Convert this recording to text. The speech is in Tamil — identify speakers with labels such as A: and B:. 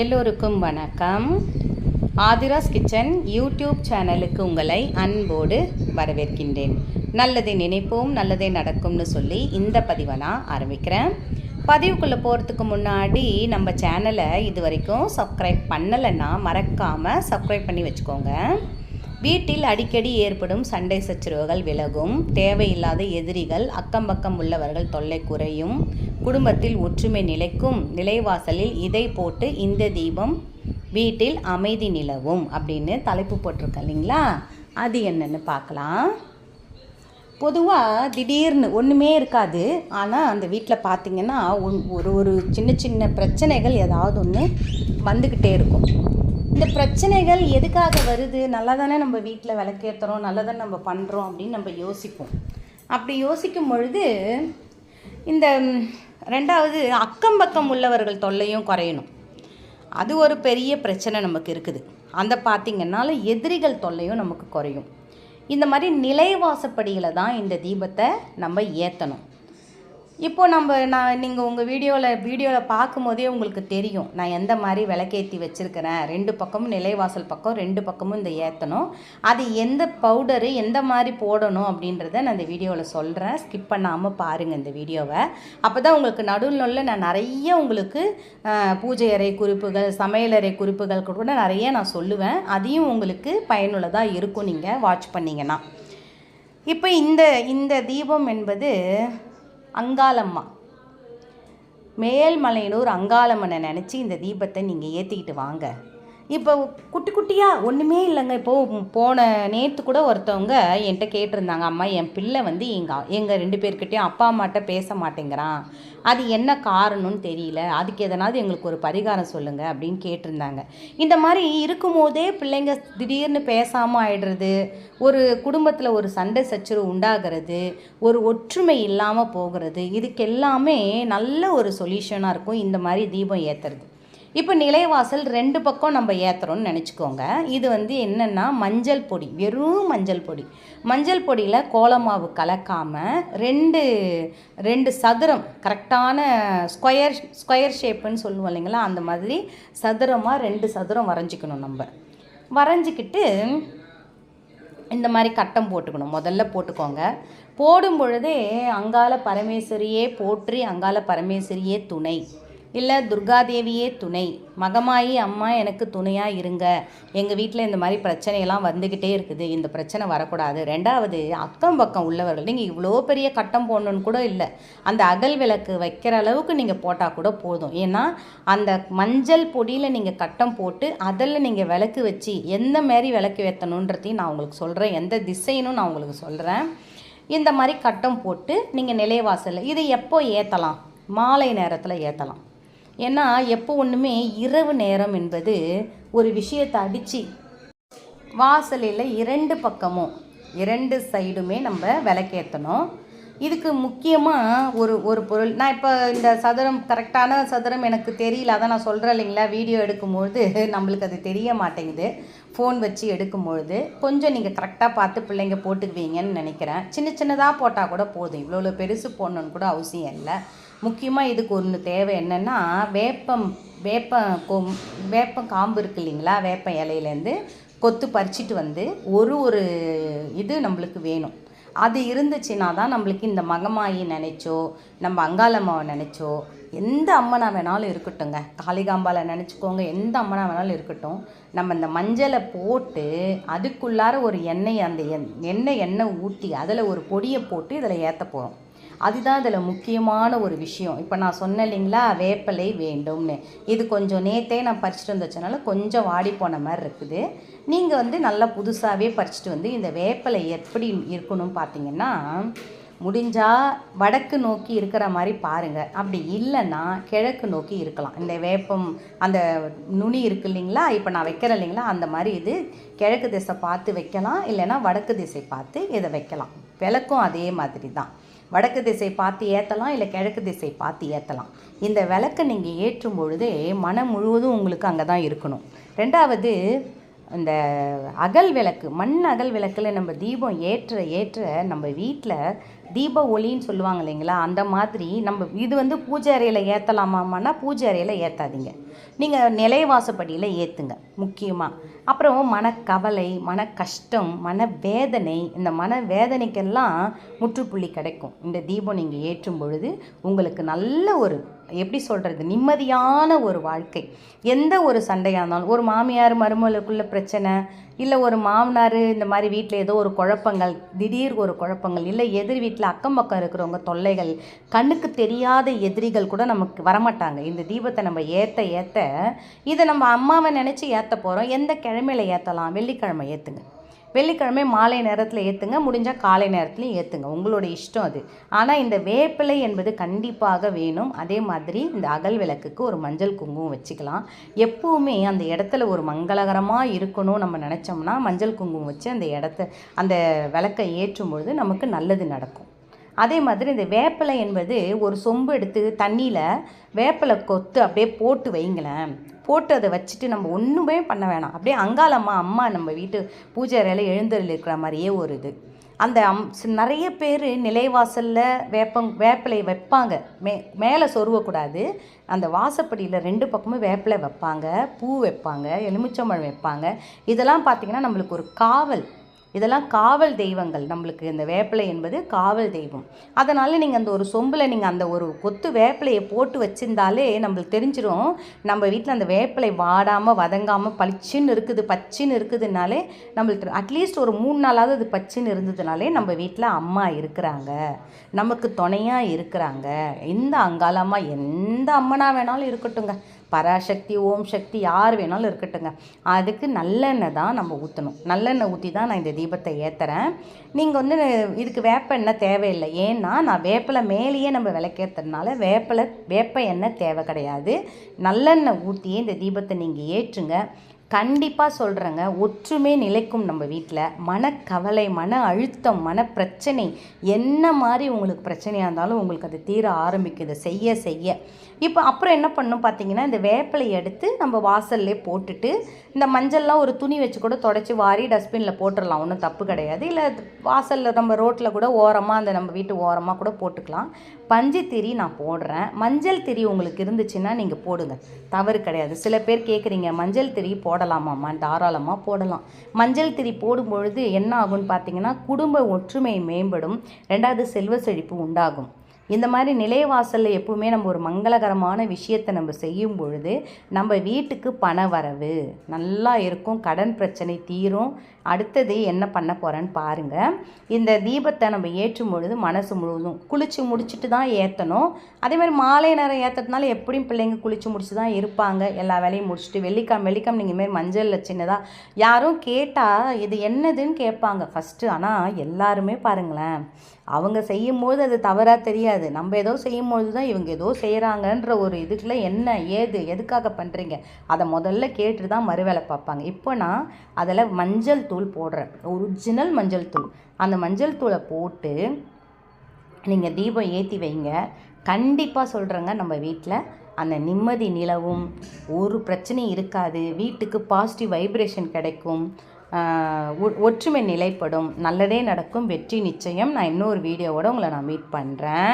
A: எல்லோருக்கும் வணக்கம். ஆதிராஸ் கிச்சன் யூடியூப் சேனலுக்கு உங்களை அன்போடு வரவேற்கின்றேன். நல்லதை நினைப்போம் நல்லதே நடக்கும்னு சொல்லி இந்த பதிவை நான் ஆரம்பிக்கிறேன். பதிவுக்குள்ளே போகிறதுக்கு முன்னாடி நம்ம சேனலை இது வரைக்கும் சப்ஸ்கிரைப் பண்ணலைன்னா மறக்காமல் சப்ஸ்கிரைப் பண்ணி வச்சுக்கோங்க. வீட்டில் அடிக்கடி ஏற்படும் சண்டை சச்சரவுகள் விலகும். தேவையில்லாத எதிரிகள் அக்கம் பக்கம் உள்ளவர்கள் தொல்லை குறையும். குடும்பத்தில் ஒற்றுமை நிலைக்கும் நிலைவாசலில் இதை போட்டு இந்த தீபம் வீட்டில் அமைதி நிலவும் அப்படின்னு தலைப்பு போட்டிருக்க இல்லைங்களா? அது என்னென்னு பார்க்கலாம். பொதுவாக திடீர்னு ஒன்றுமே இருக்காது. ஆனால் அந்த வீட்டில் பார்த்திங்கன்னா ஒன்- ஒரு ஒரு சின்ன சின்ன பிரச்சனைகள் ஏதாவது ஒன்று வந்துக்கிட்டே இருக்கும். இந்த பிரச்சனைகள் எதுக்காக வருது? நல்லா தானே நம்ம வீட்டில் விளக்கேற்றுறோம் நல்லா தானே நம்ம பண்ணுறோம் அப்படின்னு நம்ம யோசிப்போம். அப்படி யோசிக்கும் பொழுது இந்த ரெண்டாவது அக்கம் பக்கம் உள்ளவர்கள் தொல்லையும் குறையணும். அது ஒரு பெரிய பிரச்சனை நமக்கு இருக்குது. அந்த பார்த்திங்கனால எதிரிகள் தொல்லையும் நமக்கு குறையும். இந்த மாதிரி நிலைவாசப்படிகளை தான் இந்த தீபத்தை நம்ம ஏற்றணும் இப்போ நம்ம நான் நீங்கள் உங்கள் வீடியோவில் வீடியோவில் பார்க்கும்போதே உங்களுக்கு தெரியும். நான் எந்த மாதிரி விளக்கேற்றி வச்சுருக்கிறேன். ரெண்டு பக்கமும் நிலைவாசல் பக்கம் ரெண்டு பக்கமும் இந்த ஏற்றணும் அது எந்த பவுடரு எந்த மாதிரி போடணும் அப்படின்றத நான் இந்த வீடியோவில் சொல்கிறேன் ஸ்கிப் பண்ணாமல் பாருங்கள் இந்த வீடியோவை. அப்போ தான் உங்களுக்கு நடுவில் நான் நிறைய உங்களுக்கு பூஜை அறை குறிப்புகள் சமையலறை குறிப்புகள் கூட நிறைய நான் சொல்லுவேன். அதையும் உங்களுக்கு பயனுள்ளதாக இருக்கும் நீங்கள் வாட்ச் பண்ணிங்கன்னா. இப்போ இந்த இந்த தீபம் என்பது அங்காளம்மா. மேல்மலையனூர் அங்காளம்மனை நினச்சி இந்த தீபத்தை நீங்கள் ஏற்றிக்கிட்டு வாங்க. இப்போ குட்டி குட்டியாக ஒன்றுமே இல்லைங்க. இப்போது போன நேற்று கூட ஒருத்தவங்க என்கிட்ட கேட்டிருந்தாங்க. அம்மா என் பிள்ளை வந்து எங்கள் எங்கள் ரெண்டு பேர்கிட்டையும் அப்பா அம்மாட்ட பேச மாட்டேங்கிறான். அது என்ன காரணம்னு தெரியல. அதுக்கு எதனாவது எங்களுக்கு ஒரு பரிகாரம் சொல்லுங்கள் அப்படின்னு கேட்டிருந்தாங்க. இந்த மாதிரி இருக்கும்போதே பிள்ளைங்க திடீர்னு பேசாமல் ஆயிடுறது ஒரு குடும்பத்தில் ஒரு சண்டை சச்சரவு உண்டாகிறது ஒரு ஒற்றுமை இல்லாமல் போகிறது இதுக்கு எல்லாமே நல்ல ஒரு சொல்யூஷனாக இருக்கும். இந்த மாதிரி தீபம் ஏற்றுறது இப்போ நிலைவாசல் ரெண்டு பக்கம் நம்ம ஏற்றுறோம்னு நினச்சிக்கோங்க. இது வந்து என்னென்னா மஞ்சள் பொடி வெறும் மஞ்சள் பொடி. மஞ்சள் பொடியில் கோலமாவு கலக்காமல் ரெண்டு ரெண்டு சதுரம் கரெக்டான ஸ்கொயர் ஸ்கொயர் ஷேப்புன்னு சொல்லுவோம் இல்லைங்களா? அந்த மாதிரி சதுரமாக ரெண்டு சதுரம் வரைஞ்சிக்கணும் நம்ம. வரைஞ்சிக்கிட்டு இந்த மாதிரி கட்டம் போட்டுக்கணும். முதல்ல போட்டுக்கோங்க. போடும் பொழுதே அங்காள பரமேஸ்வரியே போற்றி அங்கால பரமேஸ்வரியே துணை. இல்லை துர்காதேவியே துணை. மகமாயி அம்மா எனக்கு துணையாக இருங்க. எங்கள் வீட்டில் இந்த மாதிரி பிரச்சனையெல்லாம் வந்துக்கிட்டே இருக்குது. இந்த பிரச்சனை வரக்கூடாது. ரெண்டாவது அக்கம் பக்கம் உள்ளவர்கள். நீங்கள் இவ்வளோ பெரிய கட்டம் போடணுன்னு கூட இல்லை. அந்த அகல் விளக்கு வைக்கிற அளவுக்கு நீங்கள் போட்டால் கூட போதும். ஏன்னா அந்த மஞ்சள் பொடியில் நீங்கள் கட்டம் போட்டு அதில் நீங்கள் விளக்கு வச்சு எந்த மாதிரி விளக்கு ஏற்றணுன்றதையும் நான் உங்களுக்கு சொல்கிறேன் எந்த திசைனும் நான் உங்களுக்கு சொல்கிறேன் இந்த மாதிரி கட்டம் போட்டு நீங்கள் நிலைவாசலில் இது எப்போ ஏற்றலாம் மாலை நேரத்தில் ஏற்றலாம் ஏன்னா எப்போ ஒன்றுமே இரவு நேரம் என்பது ஒரு விஷயத்தை அடித்து வாசலில் இரண்டு பக்கமும் இரண்டு சைடுமே நம்ம விளக்கேற்றணும் இதுக்கு முக்கியமாக ஒரு ஒரு பொருள். நான் இப்போ இந்த சதுரம் கரெக்டான சதுரம் எனக்கு தெரியல. அதான் நான் சொல்கிறேன் இல்லைங்களா? வீடியோ எடுக்கும்பொழுது நம்மளுக்கு அது தெரிய மாட்டேங்குது. ஃபோன் வச்சு எடுக்கும்பொழுது கொஞ்சம் நீங்கள் கரெக்டாக பார்த்து பிள்ளைங்க போட்டுக்குவீங்கன்னு நினைக்கிறேன். சின்ன சின்னதாக போட்டால் கூட போதும். இவ்வளோ பெருசு போடணுன்னு கூட அவசியம் இல்லை. முக்கியமாக இதுக்கு ஒன்று தேவை என்னென்னா வேப்பம் வேப்பம் கொம் வேப்பம் காம்பு இருக்கு இல்லைங்களா வேப்ப இலையிலேருந்து கொத்து பறிச்சிட்டு வந்து ஒரு ஒரு இது நம்மளுக்கு வேணும். அது இருந்துச்சுன்னா தான் நம்மளுக்கு இந்த மகமாயி நினைச்சோ நம்ம அங்காளம்மாவை நினைச்சோ எந்த அம்மனா வேணாலும் இருக்கட்டுங்க காளிகாம்பாலை நினச்சிக்கோங்க எந்த அம்மனா வேணாலும் இருக்கட்டும். நம்ம இந்த மஞ்சளை போட்டு அதுக்குள்ளார ஒரு எண்ணெய் அந்த எண் எண்ணெய் எண்ணெய் ஊற்றி அதில் ஒரு பொடியை போட்டு இதில் ஏற்ற போகிறோம் அதுதான் இதில் முக்கியமான ஒரு விஷயம். இப்போ நான் சொன்னேன் இல்லைங்களா வேப்பலை வேண்டும்னு. இது கொஞ்சம் நேத்தே நான் பறிச்சுட்டு வந்து வச்சனால கொஞ்சம் வாடி போன மாதிரி இருக்குது. நீங்கள் வந்து நல்லா புதுசாகவே பறிச்சுட்டு வந்து இந்த வேப்பலை எப்படி இருக்கணும்னு பார்த்தீங்கன்னா முடிஞ்சால் வடக்கு நோக்கி இருக்கிற மாதிரி பாருங்கள் அப்படி இல்லைன்னா கிழக்கு நோக்கி இருக்கலாம். இந்த வேப்பம் அந்த நுனி இருக்கு இல்லைங்களா? இப்போ நான் வைக்கிறேன் இல்லைங்களா? அந்த மாதிரி இது கிழக்கு திசை பார்த்து வைக்கலாம். இல்லைன்னா வடக்கு திசை பார்த்து இதை வைக்கலாம். விளக்கும் அதே மாதிரி தான். வடக்கு திசை பார்த்து ஏற்றலாம் இல்லை கிழக்கு திசை பார்த்து ஏற்றலாம் இந்த விளக்கை நீங்கள் ஏற்றும் பொழுதே மனம் முழுவதும் உங்களுக்கு அங்கே தான் இருக்கணும். ரெண்டாவது இந்த அகல் விளக்கு மண் அகல் விளக்கில் நம்ம தீபம் ஏற்ற ஏற்ற நம்ம வீட்டில் தீப ஒளின்னு சொல்லுவாங்க இல்லைங்களா? அந்த மாதிரி நம்ம இது வந்து பூஜை அறையில் ஏற்றலாமான்னா பூஜை அறையில் ஏற்றாதீங்க நீங்கள் நிலைவாசப்படியில் ஏற்றுங்க முக்கியமாக அப்புறம் மனக்கவலை மன கஷ்டம் மன வேதனை இந்த மன வேதனைக்கெல்லாம் முற்றுப்புள்ளி கிடைக்கும். இந்த தீபம் நீங்கள் ஏற்றும் பொழுது உங்களுக்கு நல்ல ஒரு எப்படி சொல்கிறது நிம்மதியான ஒரு வாழ்க்கை. எந்த ஒரு சண்டையாக இருந்தாலும் ஒரு மாமியார் மருமகளுக்குள்ள பிரச்சனை இல்லை ஒரு மாமனார் இந்த மாதிரி வீட்டில் ஏதோ ஒரு குழப்பங்கள் திடீர் ஒரு குழப்பங்கள் இல்லை எதிர் வீட்டில் அக்கம் பக்கம் இருக்கிறவங்க தொல்லைகள் கண்ணுக்கு தெரியாத எதிரிகள் கூட நமக்கு வரமாட்டாங்க. இந்த தீபத்தை நம்ம ஏற்ற ஏற்ற இதை நம்ம அம்மாவை நினச்சி ஏற்ற போகிறோம் எந்த கிழமையில் ஏற்றலாம் வெள்ளிக்கிழமை ஏற்றுங்க வெள்ளிக்கிழமை மாலை நேரத்தில் ஏற்றுங்க முடிஞ்சால் காலை நேரத்துலையும் ஏற்றுங்க உங்களோட இஷ்டம் அது. ஆனால் இந்த வேப்பிலை என்பது கண்டிப்பாக வேணும். அதே மாதிரி இந்த அகல் விளக்குக்கு ஒரு மஞ்சள் குங்குமம் வச்சுக்கலாம். எப்போவுமே அந்த இடத்துல ஒரு மங்களகரமாக இருக்கணும் நம்ம நினச்சோம்னா மஞ்சள் குங்குமம் வச்சு அந்த இடத்த அந்த விளக்கை ஏற்றும் பொழுது நமக்கு நல்லது நடக்கும். அதே மாதிரி இந்த வேப்பிலை என்பது ஒரு சொம்பு எடுத்து தண்ணியில் வேப்பிலை கொத்து அப்படியே போட்டு வைங்களேன். போட்டு அதை வச்சுட்டு நம்ம ஒன்றுமே பண்ண வேணாம். அப்படியே அங்காளம்மா அம்மா நம்ம வீட்டு பூஜை அறையில் எழுந்தரில் இருக்கிற மாதிரியே ஒரு இது. அந்த அம் நிறைய பேர் நிலைவாசலில் வேப்பங் வேப்பிலை வைப்பாங்க. மே மேலே சொருவக்கூடாது அந்த வாசப்படியில் ரெண்டு பக்கமும் வேப்பிலை வைப்பாங்க பூ வைப்பாங்க எலுமிச்சம்பழம் வைப்பாங்க. இதெல்லாம் பார்த்திங்கன்னா நம்மளுக்கு ஒரு காவல். இதெல்லாம் காவல் தெய்வங்கள். நம்மளுக்கு இந்த வேப்பிலை என்பது காவல் தெய்வம். அதனால் நீங்கள் அந்த ஒரு சொம்பில் நீங்கள் அந்த ஒரு கொத்து வேப்பிலையை போட்டு வச்சிருந்தாலே நம்மளுக்கு தெரிஞ்சிடும் நம்ம வீட்டில் அந்த வேப்பிலை வாடாமல் வதங்காமல் பளிச்சுன்னு இருக்குது பச்சின்னு இருக்குதுனாலே நம்மளுக்கு அட்லீஸ்ட் ஒரு மூணு நாளாவது அது பச்சின்னு இருந்ததுனாலே நம்ம வீட்டில் அம்மா இருக்கிறாங்க. நமக்கு துணையாக இருக்கிறாங்க. எந்த அங்காளம்மா எந்த அம்மனாக வேணாலும் இருக்கட்டுங்க பராசக்தி ஓம் சக்தி யார் வேணாலும் இருக்கட்டுங்க. அதுக்கு நல்லெண்ணெய் தான் நம்ம ஊற்றணும் நல்லெண்ணெய் ஊற்றி தான் நான் இந்த தீபத்தை ஏற்றுறேன் நீங்கள் வந்து இதுக்கு வேப்ப எண்ணெய் தேவையில்லை. ஏன்னா நான் வேப்பிலை மேலேயே நம்ம விளக்கேற்றுறதுனால வேப்பிலை வேப்ப எண்ணெய் தேவை கிடையாது. நல்லெண்ணெய் ஊற்றியே இந்த தீபத்தை நீங்கள் ஏற்றுங்க. கண்டிப்பாக சொல்கிறேங்க ஒற்றுமை நிலைக்கும் நம்ம வீட்டில் மனக்கவலை மன அழுத்தம் மன பிரச்சனை என்ன மாதிரி உங்களுக்கு பிரச்சனையாக இருந்தாலும் உங்களுக்கு அது தீர ஆரம்பிக்குது. செய்ய செய்ய. இப்போ அப்புறம் என்ன பண்ணும் பார்த்தீங்கன்னா இந்த வேப்பிலை எடுத்து நம்ம வாசல்லே போட்டுட்டு இந்த மஞ்சள்லாம் ஒரு துணி வச்சு கூட தொடச்சி வாரி டஸ்ட்பினில் போட்டுடலாம் ஒன்றும் தப்பு கிடையாது. இல்லை வாசலில் நம்ம ரோட்டில் கூட ஓரமாக அந்த நம்ம வீட்டு ஓரமாக கூட போட்டுக்கலாம். பஞ்சு திரி நான் போடுறேன். மஞ்சள் திரி உங்களுக்கு இருந்துச்சுன்னா நீங்கள் போடுங்க. தவறு கிடையாது. சில பேர் கேட்குறீங்க மஞ்சள் திரி போடலாமாம்மா? தாராளமாக போடலாம். மஞ்சள் திரி போடும் பொழுது என்ன ஆகும்னு பார்த்தீங்கன்னா குடும்ப ஒற்றுமை மேம்படும். ரெண்டாவது செல்வ செழிப்பு உண்டாகும். இந்த மாதிரி நிலைவாசலில் எப்பவுமே நம்ம ஒரு மங்களகரமான விஷயத்தை நம்ம செய்யும் பொழுது நம்ம வீட்டுக்கு பண வரவு நல்லா இருக்கும் கடன் பிரச்சனை தீரும். அடுத்தது என்ன பண்ண போகிறேன்னு பாருங்கள் இந்த தீபத்தை நம்ம ஏற்றும் பொழுது மனசு முழுவதும் குளித்து முடிச்சுட்டு தான் ஏற்றணும் அதே மாதிரி மாலை நேரம் ஏற்றுறதுனால எப்படியும் பிள்ளைங்க குளித்து முடிச்சு தான் இருப்பாங்க. எல்லா வேலையும் முடிச்சுட்டு வெள்ளிக்கிழமை வெள்ளிக்கிழமை நீங்கள் மாரி மஞ்சளில் சின்னதாக யாரும் கேட்டால் இது என்னதுன்னு கேட்பாங்க. ஃபஸ்ட்டு ஆனால் எல்லாருமே பாருங்களேன் அவங்க செய்யும்போது அது தவறாக தெரியாது. நம்ம ஏதோ செய்யும்பொழுது தான் இவங்க ஏதோ செய்கிறாங்கன்ற ஒரு இதுக்குள்ள என்ன ஏது எதுக்காக பண்ணுறீங்க அதை முதல்ல கேட்டு தான் மறுவேலை பார்ப்பாங்க. இப்போ நான் அதில் மஞ்சள் தூள் போடுறேன். ஒரிஜினல் மஞ்சள் தூள். அந்த மஞ்சள் தூளை போட்டு நீங்கள் தீபம் ஏற்றி வைங்க. கண்டிப்பாக சொல்கிறேங்க நம்ம வீட்டில் அந்த நிம்மதி நிலவும். ஒரு பிரச்சனையும் இருக்காது. வீட்டுக்கு பாசிட்டிவ் வைப்ரேஷன் கிடைக்கும். ஒ- ஒற்றுமை நிலைப்படும். நல்லதே நடக்கும். வெற்றி நிச்சயம். நான் இன்னொரு வீடியோவோட உங்களை நான் மீட் பண்ணுறேன்